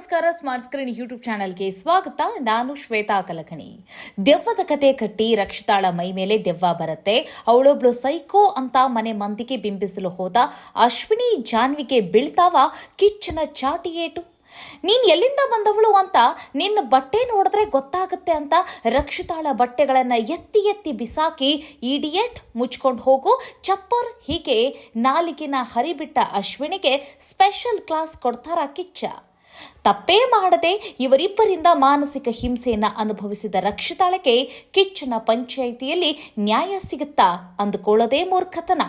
ನಮಸ್ಕಾರ smart screen YouTube ಚಾನಲ್ಗೆ ಸ್ವಾಗತ. ನಾನು ಶ್ವೇತಾ ಕಲಕಣಿ. ದೆವ್ವದ ಕತೆ ಕಟ್ಟಿ ರಕ್ಷಿತಾಳ ಮೈ ಮೇಲೆ ದೆವ್ವ ಬರುತ್ತೆ. ಅವಳೊಬ್ಳು ಸೈಕೋ ಅಂತ ಮನೆ ಮಂದಿಗೆ ಬಿಂಬಿಸಲು ಹೋದ ಅಶ್ವಿನಿ ಜಾನ್ವಿಗೆ ಬೀಳ್ತಾವ ಕಿಚ್ಚನ ಚಾಟಿಯೇಟು ನೀನ್ ಎಲ್ಲಿಂದ ಬಂದವಳು ಅಂತ ನಿನ್ನ ಬಟ್ಟೆ ನೋಡಿದ್ರೆ ಗೊತ್ತಾಗುತ್ತೆ ಅಂತ ರಕ್ಷಿತಾಳ ಬಟ್ಟೆಗಳನ್ನ ಎತ್ತಿ ಎತ್ತಿ ಬಿಸಾಕಿ ಇಡಿಯಟ್ ಮುಚ್ಕೊಂಡು ಹೋಗು. ಚಪ್ಪರ್ ಹೀಗೆ ನಾಲಿಗಿನ ಹರಿಬಿಟ್ಟ ಅಶ್ವಿನಿಗೆ ಸ್ಪೆಷಲ್ ಕ್ಲಾಸ್ ಕೊಡ್ತಾರ ಕಿಚ್ಚ. ತಪ್ಪೇ ಮಾಡದೆ ಇವರಿಬ್ಬರಿಂದ ಮಾನಸಿಕ ಹಿಂಸೆಯನ್ನು ಅನುಭವಿಸಿದ ರಕ್ಷಿತಾಳಕ್ಕೆ ಕಿಚ್ಚನ ಪಂಚಾಯಿತಿಯಲ್ಲಿ ನ್ಯಾಯ ಸಿಗುತ್ತಾ ಅಂದುಕೊಳ್ಳೋದೇ ಮೂರ್ಖತನ.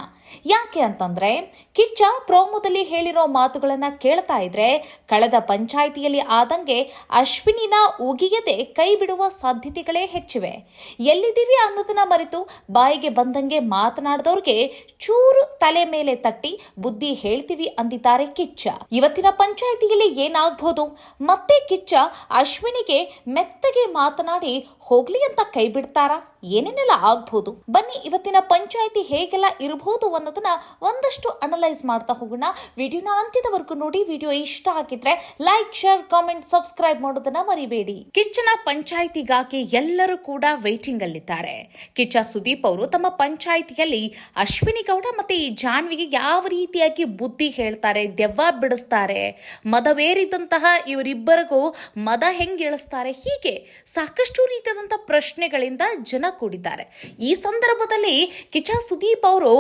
ಯಾಕೆ ಅಂತಂದ್ರೆ, ಕಿಚ್ಚ ಪ್ರೋಮೋದಲ್ಲಿ ಹೇಳಿರೋ ಮಾತುಗಳನ್ನ ಕೇಳ್ತಾ ಇದ್ರೆ ಕಳೆದ ಪಂಚಾಯಿತಿಯಲ್ಲಿ ಆದಂಗೆ ಅಶ್ವಿನಿನ ಉಗಿಯದೆ ಕೈ ಬಿಡುವ ಸಾಧ್ಯತೆಗಳೇ ಹೆಚ್ಚಿವೆ. ಎಲ್ಲಿದ್ದೀವಿ ಅನ್ನೋದನ್ನ ಮರೆತು ಬಾಯಿಗೆ ಬಂದಂಗೆ ಮಾತನಾಡಿದವ್ರಿಗೆ ಚೂರು ತಲೆ ಮೇಲೆ ತಟ್ಟಿ ಬುದ್ಧಿ ಹೇಳ್ತೀವಿ ಅಂದಿದ್ದಾರೆ ಕಿಚ್ಚ. ಇವತ್ತಿನ ಪಂಚಾಯಿತಿಯಲ್ಲಿ ಏನಾಗ್ಬೋದು? ಮತ್ತೆ ಕಿಚ್ಚ ಅಶ್ವಿನಿಗೆ ಮೆತ್ತಗೆ ಮಾತನಾಡಿ ಹೋಗ್ಲಿ ಅಂತ ಕೈ ಬಿಡ್ತಾರಾ? ಏನೇನೆಲ್ಲ ಆಗ್ಬಹುದು ಬನ್ನಿ ಇವತ್ತಿನ ಪಂಚಾಯಿತಿ ಹೇಗೆಲ್ಲ ಇರಬಹುದು ಅನ್ನೋದನ್ನ ಒಂದಷ್ಟು ಅನಲೈಸ್ ಮಾಡ್ತಾ ಹೋಗೋಣ. ವಿಡಿಯೋನ ಅಂತ್ಯದವರೆಗೂ ನೋಡಿ, ವಿಡಿಯೋ ಇಷ್ಟ ಆಗಿದ್ರೆ ಲೈಕ್ ಶೇರ್ ಕಾಮೆಂಟ್ ಸಬ್ಸ್ಕ್ರೈಬ್ ಮಾಡೋದನ್ನ ಮರಿಬೇಡಿ. ಕಿಚ್ಚನ ಪಂಚಾಯಿತಿಗಾಗಿ ಎಲ್ಲರೂ ಕೂಡ ವೇಟಿಂಗ್ ಅಲ್ಲಿದ್ದಾರೆ. ಕಿಚ್ಚ ಸುದೀಪ್ ಅವರು ತಮ್ಮ ಪಂಚಾಯಿತಿಯಲ್ಲಿ ಅಶ್ವಿನಿ ಗೌಡ ಮತ್ತೆ ಈ ಜಾನ್ವಿಗೆ ಯಾವ ರೀತಿಯಾಗಿ ಬುದ್ಧಿ ಹೇಳ್ತಾರೆ, ದೆವ್ವ ಬಿಡಿಸ್ತಾರೆ, ಮದವೇರಿದಂತಹ ಇವರಿಬ್ಬರಿಗೂ ಮದ ಹೆಂಗ್ ಇಳಿಸ್ತಾರೆ, ಹೀಗೆ ಸಾಕಷ್ಟು ರೀತಿಯಾದಂತಹ ಪ್ರಶ್ನೆಗಳಿಂದ ಜನ ಕೂಡಿದ್ದಾರೆ. ಈ ಸಂದರ್ಭದಲ್ಲಿ ಕಿಚ ಸುದೀಪ್ ಅವರು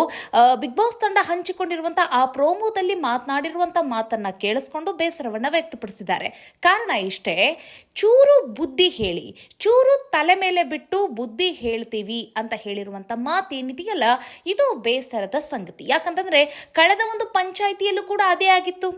ಬಿಗ್ ಬಾಸ್ ತಂಡ ಹಂಚಿಕೊಂಡಿರುವಂತಹ ಆ ಪ್ರೋಮೋದಲ್ಲಿ ಮಾತನಾಡಿರುವಂತಹ ಮಾತನ್ನ ಕೇಳಿಸ್ಕೊಂಡು ಬೇಸರವನ್ನ ವ್ಯಕ್ತಪಡಿಸಿದ್ದಾರೆ. ಕಾರಣ ಇಷ್ಟೇ, ಚೂರು ಬುದ್ಧಿ ಹೇಳಿ, ಚೂರು ತಲೆ ಮೇಲೆ ಬಿಟ್ಟು ಬುದ್ಧಿ ಹೇಳ್ತೀವಿ ಅಂತ ಹೇಳಿರುವಂತ ಮಾತೇನಿದೆಯಲ್ಲ, ಇದು ಬೇಸರದ ಸಂಗತಿ. ಯಾಕಂತಂದ್ರೆ, ಕಳೆದ ಒಂದು ಪಂಚಾಯಿತಿಯಲ್ಲೂ ಕೂಡ ಅದೇ ಆಗಿತ್ತು.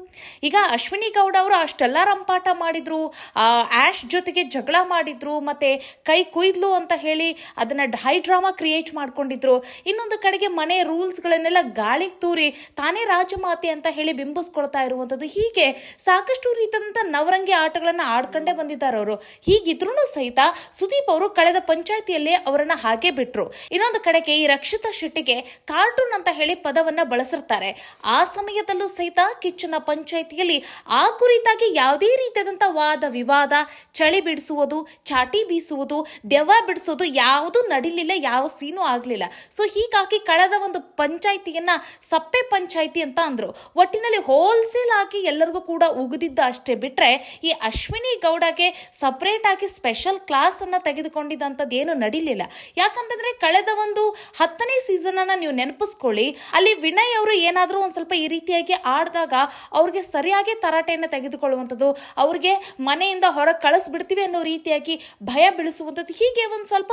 ಈಗ ಅಶ್ವಿನಿ ಗೌಡ ಅವರು ಅಷ್ಟೆಲ್ಲ ರಂಪಾಟ ಮಾಡಿದ್ರು, ಆ ಆಶ್ ಜೊತೆಗೆ ಜಗಳ ಮಾಡಿದ್ರು, ಮತ್ತೆ ಕೈ ಕುಯ್ದ್ಲು ಅಂತ ಹೇಳಿ ಅದನ್ನ ಹೈ ಡ್ರಾಮಾ ಕ್ರಿಯೇಟ್ ಮಾಡ್ಕೊಂಡಿದ್ರು. ಇನ್ನೊಂದು ಕಡೆಗೆ ಮನೆ ರೂಲ್ಸ್ಗಳನ್ನೆಲ್ಲ ಗಾಳಿಗೆ ತೂರಿ ತಾನೇ ರಾಜಮಾತೆ ಅಂತ ಹೇಳಿ ಬಿಂಬಿಸ್ಕೊಳ್ತಾ ಇರುವಂಥದ್ದು. ಹೀಗೆ ಸಾಕಷ್ಟು ರೀತಿಯಾದಂಥ ನವರಂಗಿ ಆಟಗಳನ್ನು ಆಡ್ಕೊಂಡೇ ಬಂದಿದ್ದಾರೆ ಅವರು. ಹೀಗಿದ್ರೂ ಸಹಿತ ಸುದೀಪ್ ಅವರು ಕಳೆದ ಪಂಚಾಯತಿಯಲ್ಲಿ ಅವರನ್ನು ಹಾಗೆ ಬಿಟ್ರು. ಇನ್ನೊಂದು ಕಡೆಗೆ ಈ ರಕ್ಷಿತಾ ಶೆಟ್ಟಿಗೆ ಕಾರ್ಟೂನ್ ಅಂತ ಹೇಳಿ ಪದವನ್ನ ಬಳಸಿರ್ತಾರೆ. ಆ ಸಮಯದಲ್ಲೂ ಸಹಿತ ಕಿಚ್ಚನ ಪಂಚಾಯಿತಿಯಲ್ಲಿ ಆ ಕುರಿತಾಗಿ ಯಾವುದೇ ರೀತಿಯಾದಂಥ ವಾದ ವಿವಾದ, ಚಳಿ ಬಿಡಿಸುವುದು, ಚಾಟಿ ಬೀಸುವುದು, ದೆವ್ವ ಬಿಡಿಸೋದು ಯಾವುದು ನಡಿಲಿಲ್ಲ, ಯಾವ ಸೀನು ಆಗಲಿಲ್ಲ. ಸೊ ಹೀಗಾಗಿ ಕಳೆದ ಒಂದು ಪಂಚಾಯಿತಿಯನ್ನು ಸಪ್ಪೆ ಪಂಚಾಯಿತಿ ಅಂತ ಅಂದರು. ಒಟ್ಟಿನಲ್ಲಿ ಹೋಲ್ಸೇಲ್ ಆಗಿ ಎಲ್ಲರಿಗೂ ಕೂಡ ಉಗಿದಿದ್ದ ಅಷ್ಟೇ ಬಿಟ್ಟರೆ ಈ ಅಶ್ವಿನಿ ಗೌಡಗೆ ಸಪ್ರೇಟ್ ಆಗಿ ಸ್ಪೆಷಲ್ ಕ್ಲಾಸನ್ನು ತೆಗೆದುಕೊಂಡಿದ್ದಂಥದ್ದು ಏನು ನಡಿಲಿಲ್ಲ. ಯಾಕಂತಂದರೆ ಕಳೆದ ಒಂದು ಹತ್ತನೇ ಸೀಸನನ್ನು ನೀವು ನೆನಪಿಸ್ಕೊಳ್ಳಿ, ಅಲ್ಲಿ ವಿನಯ್ ಅವರು ಏನಾದರೂ ಒಂದು ಸ್ವಲ್ಪ ಈ ರೀತಿಯಾಗಿ ಆಡಿದಾಗ ಅವ್ರಿಗೆ ಸರಿಯಾಗಿ ತರಾಟೆಯನ್ನು ತೆಗೆದುಕೊಳ್ಳುವಂಥದ್ದು, ಅವ್ರಿಗೆ ಮನೆಯಿಂದ ಹೊರಗೆ ಕಳಿಸ್ಬಿಡ್ತೀವಿ ಅನ್ನೋ ರೀತಿಯಾಗಿ ಭಯ ಬೀಳಿಸುವಂಥದ್ದು ಹೀಗೆ ಒಂದು ಸ್ವಲ್ಪ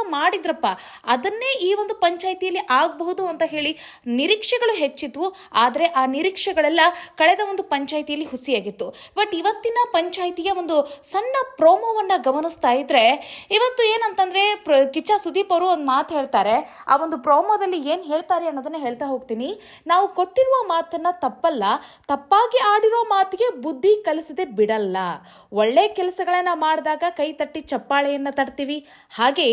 ಮಾಡಿದ್ರಪ್ಪ ಅದನ್ನೇ ಈ ಒಂದು ಪಂಚಾಯಿತಿಯಲ್ಲಿ ಆಗಬಹುದು ಅಂತ ಹೇಳಿ ನಿರೀಕ್ಷೆಗಳು ಹೆಚ್ಚಿತ್ತು ಆದರೆ ಆ ನಿರೀಕ್ಷೆಗಳೆಲ್ಲ ಕಳೆದ ಒಂದು ಪಂಚಾಯಿತಿಯಲ್ಲಿ ಹುಸಿಯಾಗಿತ್ತು. ಬಟ್ ಇವತ್ತಿನ ಪಂಚಾಯಿತಿಯ ಒಂದು ಸಣ್ಣ ಪ್ರೋಮೋವನ್ನ ಗಮನಿಸ್ತಾ ಇದ್ರೆ, ಇವತ್ತು ಏನಂತಂದ್ರೆ ಕಿಚ್ಚ ಸುದೀಪ್ ಅವರು ಒಂದು ಮಾತು ಹೇಳ್ತಾರೆ. ಆ ಒಂದು ಪ್ರೋಮೋದಲ್ಲಿ ಏನು ಹೇಳ್ತಾರೆ ಅನ್ನೋದನ್ನ ಹೇಳ್ತಾ ಹೋಗ್ತೀನಿ. ನಾವು ಕೊಟ್ಟಿರುವ ಮಾತನ್ನ ತಪ್ಪಲ್ಲ. ತಪ್ಪಾಗಿ ಆಡಿರೋ ಮಾತಿಗೆ ಬುದ್ಧಿ ಕಲಿಸದೆ ಬಿಡಲ್ಲ. ಒಳ್ಳೆ ಕೆಲಸಗಳನ್ನ ಮಾಡಿದಾಗ ಕೈ ತಟ್ಟಿ ಚಪ್ಪಾಳೆಯನ್ನ ತಡ್ತೀವಿ ಹಾಗೆ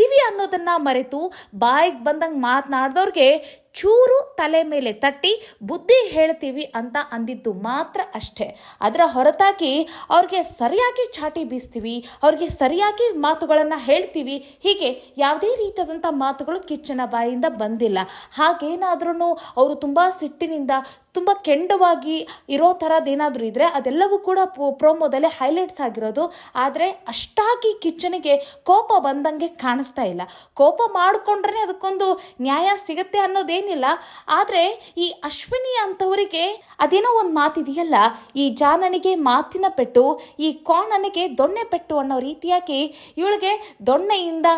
ಎಲ್ಲಿದ್ದೀವಿ ಅನ್ನೋದನ್ನ ಮರೆತು ಬಾಯಿಗೆ ಬಂದಂಗೆ ಮಾತನಾಡ್ದವ್ರಿಗೆ ಚೂರು ತಲೆ ಮೇಲೆ ತಟ್ಟಿ, ಬುದ್ಧಿ ಹೇಳ್ತೀವಿ ಅಂತ ಅಂದಿದ್ದು ಮಾತ್ರ ಅಷ್ಟೇ. ಅದರ ಹೊರತಾಗಿ ಅವ್ರಿಗೆ ಸರಿಯಾಗಿ ಚಾಟಿ ಬೀಸ್ತೀವಿ, ಅವ್ರಿಗೆ ಸರಿಯಾಗಿ ಮಾತುಗಳನ್ನು ಹೇಳ್ತೀವಿ. ಹೀಗೆ ಯಾವುದೇ ರೀತಿಯಾದಂಥ ಮಾತುಗಳು ಕಿಚ್ಚನ ಬಾಯಿಂದ ಬಂದಿಲ್ಲ. ಹಾಗೇನಾದ್ರೂ ಅವರು ತುಂಬ ಸಿಟ್ಟಿನಿಂದ ತುಂಬ ಕೆಂಡವಾಗಿ ಇರೋ ಥರದ್ದೇನಾದರೂ ಇದ್ದರೆ ಅದೆಲ್ಲವೂ ಕೂಡ ಪ್ರೋಮೋದಲ್ಲಿ ಹೈಲೈಟ್ಸ್ ಆಗಿರೋದು. ಆದರೆ ಅಷ್ಟಾಗಿ ಕಿಚ್ಚನಿಗೆ ಕೋಪ ಬಂದಂಗೆ ಕಾಣಿಸ್ತಾ ಇಲ್ಲ. ಕೋಪ ಮಾಡಿಕೊಂಡ್ರೆ ಅದಕ್ಕೊಂದು ನ್ಯಾಯ ಸಿಗುತ್ತೆ ಅನ್ನೋದೇನಿಲ್ಲ ಆದರೆ ಈ ಅಶ್ವಿನಿ ಅಂತವರಿಗೆ ಅದೇನೋ ಒಂದು ಮಾತಿದೆಯಲ್ಲ, ಈ ಜಾನನಿಗೆ ಮಾತಿನ ಪೆಟ್ಟು, ಈ ಕೋಣನಿಗೆ ದೊಣ್ಣೆ ಪೆಟ್ಟು ಅನ್ನೋ ರೀತಿಯಾಗಿ ಇವಳಿಗೆ ದೊಣ್ಣೆಯಿಂದ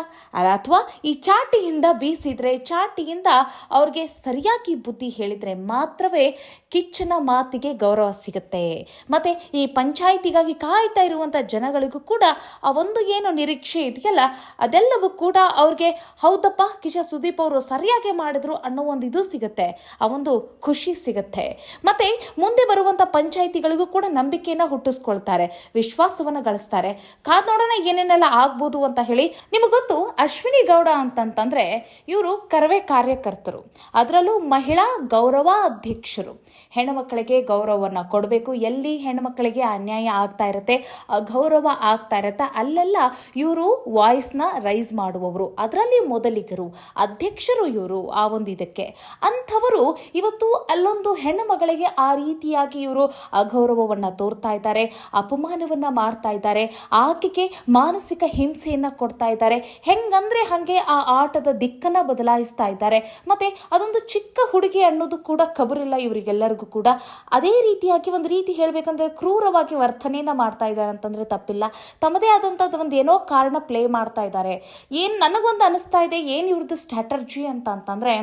ಅಥವಾ ಈ ಚಾಟಿಯಿಂದ ಬೀಸಿದ್ರೆ, ಚಾಟಿಯಿಂದ ಅವ್ರಿಗೆ ಸರಿಯಾಗಿ ಬುದ್ಧಿ ಹೇಳಿದ್ರೆ ಮಾತ್ರವೇ ಕಿಚ್ಚನ ಮಾತಿಗೆ ಗೌರವ ಸಿಗುತ್ತೆ. ಮತ್ತೆ ಈ ಪಂಚಾಯಿತಿಗಾಗಿ ಕಾಯ್ತಾ ಇರುವಂಥ ಜನಗಳಿಗೂ ಕೂಡ ಆ ಒಂದು ಏನು ನಿರೀಕ್ಷೆ ಇದೆಯಲ್ಲ, ಅದೆಲ್ಲವೂ ಕೂಡ ಅವ್ರಿಗೆ, ಹೌದಪ್ಪ ಕಿಶ ಸುದೀಪ್ ಅವರು ಸರಿಯಾಗಿ ಮಾಡಿದ್ರು ಅನ್ನೋ ಒಂದು ಇದು ಸಿಗುತ್ತೆ, ಆ ಒಂದು ಖುಷಿ ಸಿಗುತ್ತೆ. ಮತ್ತೆ ಮುಂದೆ ಬರುವಂಥ ಪಂಚಾಯಿತಿಗಳಿಗೂ ಕೂಡ ನಂಬಿಕೆಯನ್ನು ಹುಟ್ಟಿಸ್ಕೊಳ್ತಾರೆ, ವಿಶ್ವಾಸವನ್ನು ಗಳಿಸ್ತಾರೆ. ಕಾದ್ ನೋಡೋಣ ಏನೇನೆಲ್ಲ ಆಗ್ಬೋದು ಅಂತ ಹೇಳಿ ನಿಮಗೆ ಗೊತ್ತು, ಅಶ್ವಿನಿ ಗೌಡ ಅಂತಂತಂದರೆ ಇವರು ಕರವೇ ಕಾರ್ಯಕರ್ತರು. ಅದರಲ್ಲೂ ಮಹಿಳಾ ಗೌರವ ಅಧ್ಯಕ್ಷರು ಹೆಣ್ಣುಮಕ್ಕಳಿಗೆ ಗೌರವವನ್ನು ಕೊಡಬೇಕು, ಎಲ್ಲಿ ಹೆಣ್ಣುಮಕ್ಕಳಿಗೆ ಅನ್ಯಾಯ ಆಗ್ತಾ ಇರುತ್ತೆ, ಅಗೌರವ ಆಗ್ತಾ ಇರುತ್ತೆ, ಅಲ್ಲೆಲ್ಲ ಇವರು ವಾಯ್ಸ್ನ ರೈಸ್ ಮಾಡುವವರು. ಅದರಲ್ಲಿ ಮೊದಲಿಗರು, ಅಧ್ಯಕ್ಷರು ಇವರು ಆ ಒಂದು ಇದಕ್ಕೆ. ಅಂಥವರು ಇವತ್ತು ಅಲ್ಲೊಂದು ಹೆಣ್ಣು ಮಗಳಿಗೆ ಆ ರೀತಿಯಾಗಿ ಇವರು ಅಗೌರವವನ್ನು ತೋರ್ತಾ ಇದ್ದಾರೆ, ಅಪಮಾನವನ್ನು ಮಾಡ್ತಾ ಇದ್ದಾರೆ, ಆಕೆಗೆ ಮಾನಸಿಕ ಹಿಂಸೆಯನ್ನ ಕೊಡ್ತಾ ಇದ್ದಾರೆ. ಹೆಂಗಂದ್ರೆ ಹಾಗೆ ಆ ಆಟದ ದಿಕ್ಕನ್ನು ಬದಲಾಯಿಸ್ತಾ ಇದ್ದಾರೆ. ಮತ್ತೆ ಅದೊಂದು ಚಿಕ್ಕ ಹುಡುಗಿ ಅನ್ನೋದು ಕೂಡ ಕಬರಿಲ್ಲ ಇವರಿಗೆಲ್ಲರಿಗೂ ಕೂಡ. ಅದೇ ರೀತಿಯಾಗಿ ಒಂದು ರೀತಿ ಹೇಳಬೇಕಂದ್ರೆ ಕ್ರೂರವಾಗಿ ವರ್ತನೆಯನ್ನ ಮಾಡ್ತಾ ಇದ್ದಾರೆ ಅಂತಂದ್ರೆ ತಪ್ಪಿಲ್ಲ. ತಮ್ಮದೇ ಆದಂಥದ್ದು ಒಂದು ಏನೋ ಕಾರಣ ಪ್ಲೇ ಮಾಡ್ತಾ ಇದ್ದಾರೆ. ಏನು ನನಗೊಂದು ಅನಿಸ್ತಾ ಇದೆ, ಏನು ಇವ್ರದ್ದು ಸ್ಟ್ರಾಟರ್ಜಿ ಅಂತ ಅಂತಂದ್ರೆ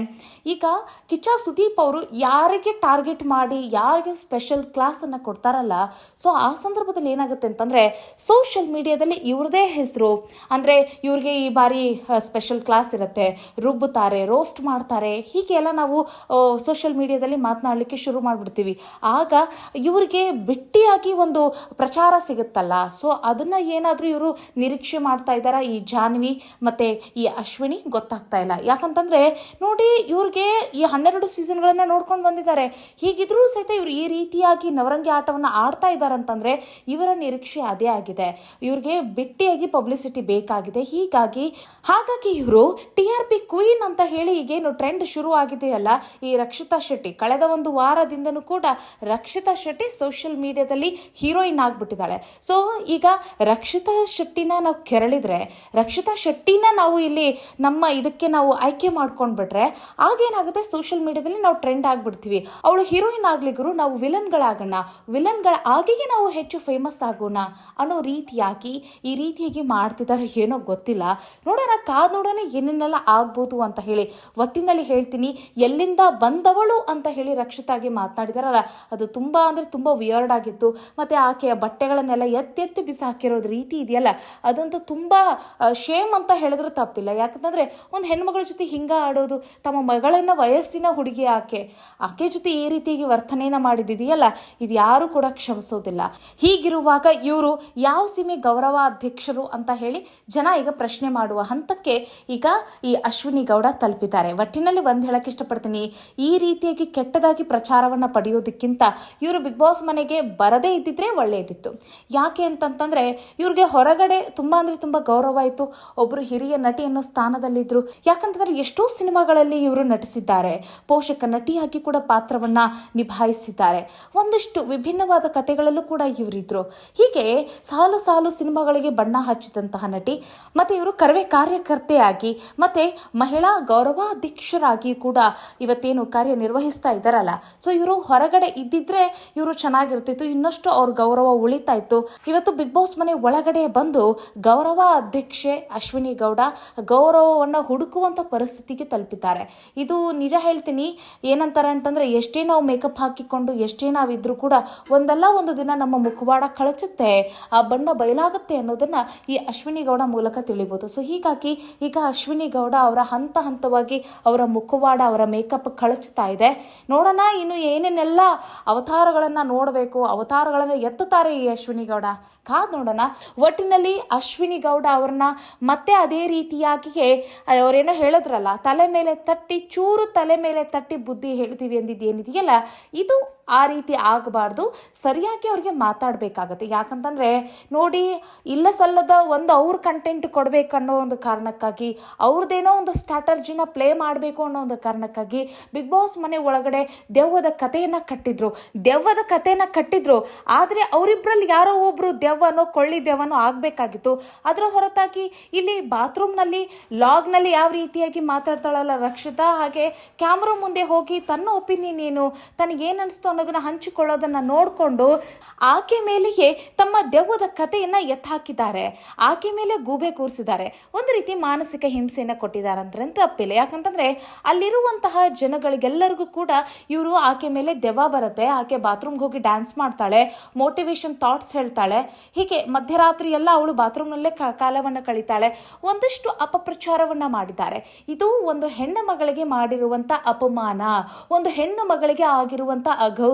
ಈಗ ಕಿಚ್ಚ ಸುದೀಪ್ ಅವರು ಯಾರಿಗೆ ಟಾರ್ಗೆಟ್ ಮಾಡಿ, ಯಾರಿಗೆ ಸ್ಪೆಷಲ್ ಕ್ಲಾಸನ್ನು ಕೊಡ್ತಾರಲ್ಲ ಸೊ ಆ ಸಂದರ್ಭದಲ್ಲಿ ಏನಾಗುತ್ತೆ ಅಂತಂದರೆ ಸೋಷಿಯಲ್ ಮೀಡಿಯಾದಲ್ಲಿ ಇವ್ರದೇ ಹೆಸರು. ಅಂದರೆ ಇವ್ರಿಗೆ ಈ ಬಾರಿ ಸ್ಪೆಷಲ್ ಕ್ಲಾಸ್ ಇರುತ್ತೆ. ರುಬ್ಬುತ್ತಾರೆ ರೋಸ್ಟ್ ಮಾಡ್ತಾರೆ. ಹೀಗೆ ಎಲ್ಲ ನಾವು ಸೋಷಿಯಲ್ ಮೀಡಿಯಾದಲ್ಲಿ ಮಾತನಾಡಲಿಕ್ಕೆ ಶುರು ಮಾಡಿಬಿಡ್ತೀವಿ. ಆಗ ಇವರಿಗೆ ಬಿಟ್ಟಿಯಾಗಿ ಒಂದು ಪ್ರಚಾರ ಸಿಗುತ್ತಲ್ಲ. ಸೊ ಅದನ್ನು ಏನಾದರೂ ಇವರು ನಿರೀಕ್ಷೆ ಮಾಡ್ತಾ ಇದ್ದಾರಾ? ಈ ಜಾನ್ವಿ ಮತ್ತು ಈ ಅಶ್ವಿನಿ ಗೊತ್ತಾಗ್ತಾ ಇಲ್ಲ. ಯಾಕಂತಂದರೆ ನೋಡಿ ಇವ್ರಿಗೆ ಈ ಹನ್ನೆರಡು ಸೀಸನ್ಗಳನ್ನು ನೋಡ್ಕೊಂಡು ಬಂದಿದ್ದಾರೆ. ಹೀಗಿದ್ರೂ ಸಹಿತ ಇವರು ಈ ರೀತಿಯಾಗಿ ನವರಂಗಿ ಆಟವನ್ನು ಆಡ್ತಾ ಇದ್ದಾರೆ ಅಂತಂದರೆ ಇವರ ನಿರೀಕ್ಷೆ ಅದೇ ಆಗಿದೆ. ಇವ್ರಿಗೆ ಬಿಟ್ಟಿಯಾಗಿ ಪಬ್ಲಿಸಿಟಿ ಬೇಕಾಗಿದೆ. ಹೀಗಾಗಿ, ಹಾಗಾಗಿ ಇವರು ಟಿ ಆರ್ ಪಿ ಕ್ವೀನ್ ಅಂತ ಹೇಳಿ ಈಗೇನು ಟ್ರೆಂಡ್ ಶುರು ಆಗಿದೆಯಲ್ಲ, ಈ ರಕ್ಷಿತಾ ಶೆಟ್ಟಿ. ಕಳೆದ ಒಂದು ವಾರದಿಂದನೂ ಕೂಡ ರಕ್ಷಿತಾ ಶೆಟ್ಟಿ ಸೋಷಿಯಲ್ ಮೀಡಿಯಾದಲ್ಲಿ ಹೀರೋಯಿನ್ ಆಗಿಬಿಟ್ಟಿದ್ದಾಳೆ. ಸೊ, ಈಗ ರಕ್ಷಿತಾ ಶೆಟ್ಟಿನ ನಾವು ಕೆರಳಿದ್ರೆ, ರಕ್ಷಿತಾ ಶೆಟ್ಟಿನ ನಾವು ಇಲ್ಲಿ ನಮ್ಮ ಇದಕ್ಕೆ ನಾವು ಆಯ್ಕೆ ಮಾಡ್ಕೊಂಡ್ಬಿಟ್ರೆ ಆಗೇನಾಗುತ್ತೆ ಸೋಷಿಯಲ್ ಮೀಡಿಯಾದಲ್ಲಿ ನಾವು ಟ್ರೆಂಡ್ ಆಗಿಬಿಡ್ತೀವಿ. ಅವಳು ಹೀರೋಯಿನ್ ಆಗ್ಲಿಗರು ನಾವು ವಿಲನ್ಗಳಾಗೋಣ ವಿಲನ್ಗಳ ಆಗಿಗೆ ನಾವು ಹೆಚ್ಚು ಫೇಮಸ್ ಆಗೋಣ ಅನ್ನೋ ರೀತಿಯಾಗಿ ಈ ರೀತಿಯಾಗಿ ಮಾಡ್ತಿದ್ದಾರೆ ಏನೋ ಗೊತ್ತಿಲ್ಲ. ನೋಡೋಣ, ಕಾದ್ ನೋಡೋಣ ಏನೇನೆಲ್ಲ ಆಗ್ಬೋದು ಅಂತ ಹೇಳಿ. ಒಟ್ಟಿನಲ್ಲಿ ಹೇಳ್ತೀನಿ, ಎಲ್ಲಿಂದ ಬಂದವಳು ಅಂತ ಹೇಳಿ ರಕ್ಷಿತಾಗಿ ಮಾತನಾಡಿದಾರಲ್ಲ ಅದು ತುಂಬಾ ಅಂದ್ರೆ ತುಂಬಾ ವಿಯರ್ಡ್ ಆಗಿತ್ತು. ಮತ್ತೆ ಆಕೆಯ ಬಟ್ಟೆಗಳನ್ನೆಲ್ಲ ಎತ್ತೆತ್ತಿ ಬಿಸಾಕಿರೋದು ರೀತಿ ಇದೆಯಲ್ಲ, ಅದಂತೂ ತುಂಬಾ ಶೇಮ್ ಅಂತ ಹೇಳಿದ್ರು ತಪ್ಪಿಲ್ಲ. ಯಾಕಂತಂದ್ರೆ, ಒಂದು ಹೆಣ್ಮಗಳ ಜೊತೆ ಹಿಂಗ ಆಡೋದು, ತಮ್ಮ ಮಗಳನ್ನ ವಯಸ್ಸಿನ ಹುಡುಗಿ ಆಕೆ. ಆಕೆ ಜೊತೆ ಈ ರೀತಿಯಾಗಿ ವರ್ತನೆಯನ್ನ ಮಾಡಿದಿದೆಯಲ್ಲ? ಇದು ಯಾರು ಕೂಡ ಕ್ಷಮಿಸೋದಿಲ್ಲ. ಹೀಗಿರುವಾಗ ಇವರು ಯಾವ ಸೀಮೆ ಗೌರವ ಅಧ್ಯಕ್ಷರು ಅಂತ ಹೇಳಿ ಜನ ಈಗ ಪ್ರಶ್ನೆ ಮಾಡುವ ಹಂತಕ್ಕೆ ಈಗ ಈ ಅಶ್ವಿನಿ ಗೌಡ ತಲುಪಿದ್ದಾರೆ. ಒಟ್ಟಿನಲ್ಲಿ ಒಂದು ಹೇಳಕ್ಕೆ ಇಷ್ಟಪಡ್ತೀನಿ. ಈ ರೀತಿಯಾಗಿ ಕೆಟ್ಟದಾಗಿ ಪ್ರಚಾರವನ್ನ ಪಡೆಯೋದಕ್ಕಿಂತ ಇವರು ಬಿಗ್ ಬಾಸ್ ಮನೆಗೆ ಬರದೇ ಇದ್ದಿದ್ರೆ ಒಳ್ಳೆಯದಿತ್ತು ಯಾಕೆ ಅಂತಂತಂದ್ರೆ ಇವ್ರಿಗೆ ಹೊರಗಡೆ ತುಂಬಾ ಅಂದ್ರೆ ತುಂಬಾ ಗೌರವ ಇತ್ತು. ಒಬ್ರು ಹಿರಿಯ ನಟಿ ಅನ್ನೋ ಸ್ಥಾನದಲ್ಲಿದ್ರು. ಯಾಕಂತಂದ್ರೆ ಎಷ್ಟೋ ಸಿನಿಮಾಗಳಲ್ಲಿ ಇವರು ನಟಿಸಿದ್ದಾರೆ ಪೋಷಕ ನಟಿಯಾಗಿ ಕೂಡ ಪಾತ್ರವನ್ನ ನಿಭಾಯಿಸಿದ್ದಾರೆ. ಒಂದಿಷ್ಟು ವಿಭಿನ್ನವಾದ ಕಥೆಗಳಲ್ಲೂ ಕೂಡ ಇವರಿದ್ರು. ಹೀಗೆ ಸಾಲು ಸಾಲು ಸಿನಿಮಾಗಳಿಗೆ ಬಣ್ಣ ಹಚ್ಚಿದಂತಹ ನಟಿ, ಮತ್ತೆ ಇವರು ಕರವೇ ಕಾರ್ಯಕರ್ತೆಯಾಗಿ, ಮತ್ತೆ ಮಹಿಳಾ ಗೌರವಾಧ್ಯಕ್ಷರಾಗಿ ಕೂಡ ಇವತ್ತೇನು ಕಾರ್ಯನಿರ್ವಹಿಸ್ತಾ ಇದ್ದಾರಲ್ಲ. ಸೊ ಇವರು ಹೊರಗಡೆ ಇದ್ದಿದ್ರೆ ಇವರು ಚೆನ್ನಾಗಿರ್ತಿತ್ತು. ಇನ್ನಷ್ಟು ಅವ್ರ ಗೌರವ ಉಳಿತಾ ಇತ್ತು. ಇವತ್ತು ಬಿಗ್ ಬಾಸ್ ಮನೆ ಒಳಗಡೆ ಬಂದು ಗೌರವ ಅಧ್ಯಕ್ಷೆ ಅಶ್ವಿನಿ ಗೌಡ ಗೌರವವನ್ನು ಹುಡುಕುವಂತ ಪರಿಸ್ಥಿತಿಗೆ ತಲುಪಿದ್ದಾರೆ. ಇದು ನಿಜ ಹೇಳ್ತೀನಿ, ಏನಂತಾರೆ ಅಂತಂದರೆ ಎಷ್ಟೇ ನಾವು ಮೇಕಪ್ ಹಾಕಿಕೊಂಡು, ಎಷ್ಟೇ ನಾವಿದ್ರು ಕೂಡ ಒಂದಲ್ಲ ಒಂದು ದಿನ ನಮ್ಮ ಮುಖವಾಡ ಕಳಚುತ್ತೆ, ಆ ಬಣ್ಣ ಬಯಲಾಗುತ್ತೆ ಅನ್ನೋದನ್ನು ಈ ಅಶ್ವಿನಿ ಗೌಡ ಮೂಲಕ ತಿಳಿಬೋದು. ಸೊ ಹೀಗಾಗಿ ಈಗ ಅಶ್ವಿನಿ ಗೌಡ ಅವರ ಹಂತ ಹಂತವಾಗಿ ಅವರ ಮುಖವಾಡ, ಅವರ ಮೇಕಪ್ ಕಳಚುತ್ತಾ ಇದೆ. ನೋಡೋಣ, ಇನ್ನು ಏನೇನೆಲ್ಲ ಅವತಾರಗಳನ್ನು ನೋಡಬೇಕು, ಅವತಾರಗಳನ್ನು ಎತ್ತುತ್ತಾರೆ ಈ ಅಶ್ವಿನಿ ಗೌಡ. ಕಾದ್ ನೋಡೋಣ. ಒಟ್ಟಿನಲ್ಲಿ ಅಶ್ವಿನಿ ಗೌಡ ಅವ್ರನ್ನ ಮತ್ತೆ ಅದೇ ರೀತಿಯಾಗಿಯೇ, ಅವರೇನೋ ಹೇಳಿದ್ರಲ್ಲ, ತಲೆ ಮೇಲೆ ತಟ್ಟಿ ಚೂರು ತಲೆ ಮೇಲೆ ತಟ್ಟಿ ಬುದ್ಧಿ ಹೇಳ್ತೀವಿ ಅಂದಿದ್ದೇನಿದೆಯಲ್ಲ ಇದು ಆ ರೀತಿ ಆಗಬಾರ್ದು. ಸರಿಯಾಗಿ ಅವ್ರಿಗೆ ಮಾತಾಡಬೇಕಾಗತ್ತೆ. ಯಾಕಂತಂದರೆ ನೋಡಿ, ಇಲ್ಲ ಸಲ್ಲದ ಒಂದು ಅವ್ರ ಕಂಟೆಂಟ್ ಕೊಡಬೇಕನ್ನೋ ಒಂದು ಕಾರಣಕ್ಕಾಗಿ ಅವ್ರದ್ದೇನೋ ಒಂದು ಸ್ಟ್ರಾಟರ್ಜಿನ ಪ್ಲೇ ಮಾಡಬೇಕು ಅನ್ನೋ ಒಂದು ಕಾರಣಕ್ಕಾಗಿ ಬಿಗ್ ಬಾಸ್ ಮನೆ ಒಳಗಡೆ ದೆವ್ವದ ಕಥೆಯನ್ನು ಕಟ್ಟಿದ್ರು. ದೆವ್ವದ ಕಥೆಯನ್ನ ಕಟ್ಟಿದ್ರು. ಆದರೆ ಅವರಿಬ್ಬರಲ್ಲಿ ಯಾರೋ ಒಬ್ಬರು ದೆವ್ವನೋ ಕೊಳ್ಳಿ ದೆವ್ವನೋ ಆಗಬೇಕಾಗಿತ್ತು. ಅದರ ಹೊರತಾಗಿ ಇಲ್ಲಿ ಬಾತ್ರೂಮ್ನಲ್ಲಿ ಲಾಗ್ನಲ್ಲಿ ಯಾವ ರೀತಿಯಾಗಿ ಮಾತಾಡ್ತಾಳಲ್ಲ ರಕ್ಷಿತಾ, ಹಾಗೆ ಕ್ಯಾಮ್ರಾ ಮುಂದೆ ಹೋಗಿ ತನ್ನ ಒಪಿನಿಯನ್ ಏನು ತನಗೇನು ಅನಿಸ್ತು ಅನ್ನೋದನ್ನ ಹಂಚಿಕೊಳ್ಳೋದನ್ನ ನೋಡಿಕೊಂಡು ಆಕೆ ಮೇಲೆಯೇ ತಮ್ಮ ದೆವ್ವದ ಕಥೆಯನ್ನ ಎತ್ತಾಕಿದ್ದಾರೆ ಆಕೆ ಮೇಲೆ ಗೂಬೆ ಕೂರಿಸಿದ್ದಾರೆ. ಒಂದು ರೀತಿ ಮಾನಸಿಕ ಹಿಂಸೆಯನ್ನು ಕೊಟ್ಟಿದ್ದಾರೆ ಅಂದ್ರೆ ತಪ್ಪಿಲ್ಲ ಯಾಕಂತಂದರೆ ಅಲ್ಲಿರುವಂತಹ ಜನಗಳಿಗೆಲ್ಲರಿಗೂ ಕೂಡ ಇವರು ಆಕೆ ಮೇಲೆ ದೆವ್ವ ಬರುತ್ತೆ. ಆಕೆ ಬಾತ್ರೂಮ್ಗೆ ಹೋಗಿ ಡ್ಯಾನ್ಸ್ ಮಾಡ್ತಾಳೆ, ಮೋಟಿವೇಶನ್ ಥಾಟ್ಸ್ ಹೇಳ್ತಾಳೆ. ಹೀಗೆ ಮಧ್ಯರಾತ್ರಿ ಎಲ್ಲ ಅವಳು ಬಾತ್ರೂಮ್ನಲ್ಲೇ ಕಾಲವನ್ನು ಕಳೀತಾಳೆ. ಒಂದಷ್ಟು ಅಪಪ್ರಚಾರವನ್ನ ಮಾಡಿದ್ದಾರೆ. ಇದು ಒಂದು ಹೆಣ್ಣು ಮಗಳಿಗೆ ಮಾಡಿರುವಂತ ಅಪಮಾನ. ಒಂದು ಹೆಣ್ಣು ಮಗಳಿಗೆ ಆಗಿರುವಂತ ಅಗೌರವ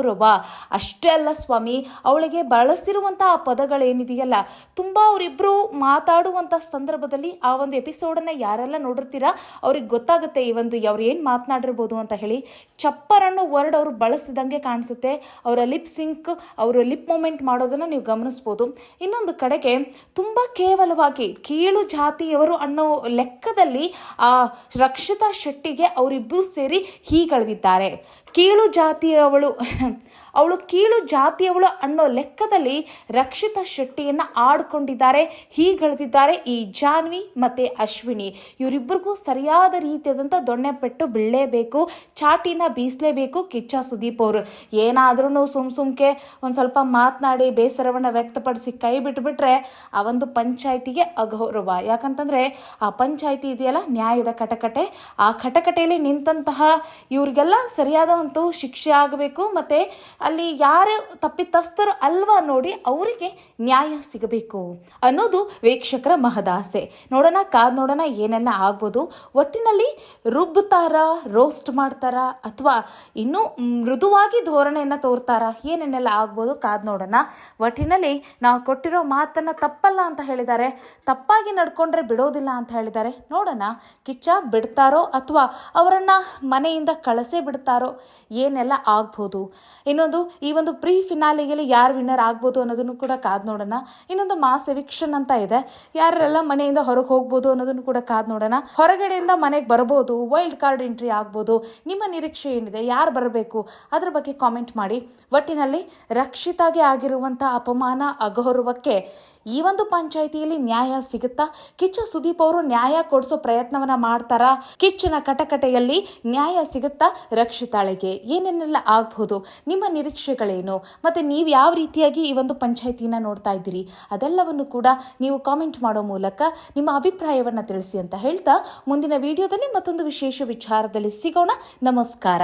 ಅಷ್ಟೇ ಅಲ್ಲ ಸ್ವಾಮಿ, ಅವಳಿಗೆ ಬಳಸಿರುವಂತ ಆ ಪದಗಳೇನಿದೆಯಲ್ಲ, ತುಂಬ ಅವರಿಬ್ಬರು ಮಾತಾಡುವಂಥ ಸಂದರ್ಭದಲ್ಲಿ ಆ ಒಂದು ಎಪಿಸೋಡನ್ನು ಯಾರೆಲ್ಲ ನೋಡಿರ್ತೀರಾ, ಅವ್ರಿಗೆ ಗೊತ್ತಾಗುತ್ತೆ ಈ ಒಂದು ಅವ್ರು ಏನು ಮಾತನಾಡಿರ್ಬೋದು ಅಂತ ಹೇಳಿ. ಚಪ್ಪರನ್ನು ವರ್ಡ್ ಅವರು ಬಳಸಿದಂಗೆ ಕಾಣಿಸುತ್ತೆ. ಅವರ ಲಿಪ್ ಸಿಂಕ್, ಅವರು ಲಿಪ್ ಮೂಮೆಂಟ್ ಮಾಡೋದನ್ನ ನೀವು ಗಮನಿಸ್ಬೋದು. ಇನ್ನೊಂದು ಕಡೆಗೆ ತುಂಬ ಕೇವಲವಾಗಿ ಕೀಳು ಜಾತಿಯವರು ಅನ್ನೋ ಲೆಕ್ಕದಲ್ಲಿ ಆ ರಕ್ಷಿತಾ ಶೆಟ್ಟಿಗೆ ಅವರಿಬ್ಬರು ಸೇರಿ ಹೀಗಳೆದಿದ್ದಾರೆ. ಕೀಳು ಜಾತಿಯವಳು ಅವಳು ಕೀಳು ಜಾತಿಯವಳು ಅನ್ನೋ ಲೆಕ್ಕದಲ್ಲಿ ರಕ್ಷಿತ ಶೆಟ್ಟಿಯನ್ನ ಆಡ್ಕೊಂಡಿದ್ದಾರೆ. ಹೀಗಳೆದಿದ್ದಾರೆ ಈ ಜಾನ್ವಿ ಮತ್ತೆ ಅಶ್ವಿನಿ. ಇವರಿಬ್ಬರಿಗೂ ಸರಿಯಾದ ರೀತಿಯಾದಂಥ ದೊಣ್ಣೆ ಪೆಟ್ಟು ಬೀಳಲೇಬೇಕು, ಚಾಟಿನ ಬೀಸಲೇಬೇಕು ಕಿಚ್ಚ ಸುದೀಪ್ ಅವರು. ಏನಾದ್ರೂ ಸುಮ್ ಸುಮ್ಕೆ ಒಂದು ಸ್ವಲ್ಪ ಮಾತನಾಡಿ ಬೇಸರವನ್ನು ವ್ಯಕ್ತಪಡಿಸಿ ಕೈ ಬಿಟ್ಬಿಟ್ರೆ ಆ ಒಂದು ಪಂಚಾಯಿತಿಗೆ ಅಗೌರವ. ಯಾಕಂತಂದ್ರೆ ಆ ಪಂಚಾಯಿತಿ ಇದೆಯಲ್ಲ, ನ್ಯಾಯದ ಕಟಕಟೆ. ಆ ಕಟಕಟೆಯಲ್ಲಿ ನಿಂತಹ ಇವರಿಗೆಲ್ಲ ಸರಿಯಾದ ಒಂದು ಶಿಕ್ಷೆ ಆಗಬೇಕು ಮತ್ತೆ ಅಲ್ಲಿ ಯಾರು ತಪ್ಪಿತಸ್ಥರು ಅಲ್ವಾ ನೋಡಿ ಅವರಿಗೆ ನ್ಯಾಯ ಸಿಗಬೇಕು ಅನ್ನೋದು ವೀಕ್ಷಕರ ಮಹದಾಸೆ. ನೋಡೋಣ, ಕಾದ್ ನೋಡೋಣ ಏನೆಲ್ಲ ಆಗ್ಬೋದು. ಒಟ್ಟಿನಲ್ಲಿ ರುಬ್ಬುತ್ತಾರ ರೋಸ್ಟ್ ಮಾಡ್ತಾರ ಅಥವಾ ಇನ್ನೂ ಮೃದುವಾಗಿ ಧೋರಣೆಯನ್ನು ತೋರ್ತಾರ, ಏನೇನೆಲ್ಲ ಆಗ್ಬೋದು ಕಾದ್ ನೋಡೋಣ. ಒಟ್ಟಿನಲ್ಲಿ ನಾವು ಕೊಟ್ಟಿರೋ ಮಾತನ್ನ ತಪ್ಪಲ್ಲ ಅಂತ ಹೇಳಿದ್ದಾರೆ. ತಪ್ಪಾಗಿ ನಡ್ಕೊಂಡ್ರೆ ಬಿಡೋದಿಲ್ಲ ಅಂತ ಹೇಳಿದ್ದಾರೆ. ನೋಡೋಣ, ಕಿಚ್ಚ ಬಿಡ್ತಾರೋ ಅಥವಾ ಅವರನ್ನು ಮನೆಯಿಂದ ಕಳಸೇ ಬಿಡ್ತಾರೋ, ಏನೆಲ್ಲ ಆಗ್ಬೋದು. ಇನ್ನೊಂದು ಈ ಒಂದು ಪ್ರೀ ಫಿನಾಲಿಗೆಲಿ ಯಾರು ವಿನ್ನರ್ ಆಗ್ಬೋದು ಅನ್ನೋದನ್ನು ಕೂಡ ಕಾದ್ ನೋಡೋಣ. ಇನ್ನೊಂದು ಮಾಸ್ ಎವಿಕ್ಷನ್ ಅಂತ ಇದೆ. ಯಾರೆಲ್ಲ ಮನೆಯಿಂದ ಹೊರಗೆ ಹೋಗ್ಬೋದು ಅನ್ನೋದನ್ನು ಕೂಡ ಕಾದ್ ನೋಡೋಣ. ಹೊರಗಡೆಯಿಂದ ಮನೆಗೆ ಬರಬಹುದು ವೈಲ್ಡ್ ಕಾರ್ಡ್ ಎಂಟ್ರಿ ಆಗ್ಬೋದು. ನಿಮ್ಮ ನಿರೀಕ್ಷೆ ಏನಿದೆ? ಯಾರು ಬರಬೇಕು? ಅದ್ರ ಬಗ್ಗೆ ಕಾಮೆಂಟ್ ಮಾಡಿ. ಒಟ್ಟಿನಲ್ಲಿ ರಕ್ಷಿತಾಗೆ ಆಗಿರುವಂಥ ಅಪಮಾನ, ಅಗೌರವಕ್ಕೆ ಈ ಒಂದು ಪಂಚಾಯಿತಿಯಲ್ಲಿ ನ್ಯಾಯ ಸಿಗುತ್ತಾ? ಕಿಚ್ಚ ಸುದೀಪ್ ಅವರು ನ್ಯಾಯ ಕೊಡಿಸೋ ಪ್ರಯತ್ನವನ್ನ ಮಾಡ್ತಾರಾ? ಕಿಚ್ಚನ ಕಟಕಟೆಯಲ್ಲಿ ನ್ಯಾಯ ಸಿಗುತ್ತಾ? ರಕ್ಷಿತಾಳಿಗೆ ಏನೇನೆಲ್ಲ ಆಗ್ಬಹುದು ನಿಮ್ಮ ನಿರೀಕ್ಷೆಗಳೇನು? ಮತ್ತೆ ನೀವು ಯಾವ ರೀತಿಯಾಗಿ ಈ ಒಂದು ಪಂಚಾಯಿತಿನ ನೋಡ್ತಾ ಇದ್ದೀರಿ? ಅದೆಲ್ಲವನ್ನು ಕೂಡ ನೀವು ಕಾಮೆಂಟ್ ಮಾಡೋ ಮೂಲಕ ನಿಮ್ಮ ಅಭಿಪ್ರಾಯವನ್ನ ತಿಳಿಸಿ ಅಂತ ಹೇಳ್ತಾ ಮುಂದಿನ ವಿಡಿಯೋದಲ್ಲಿ ಮತ್ತೊಂದು ವಿಶೇಷ ವಿಚಾರದಲ್ಲಿ ಸಿಗೋಣ. ನಮಸ್ಕಾರ.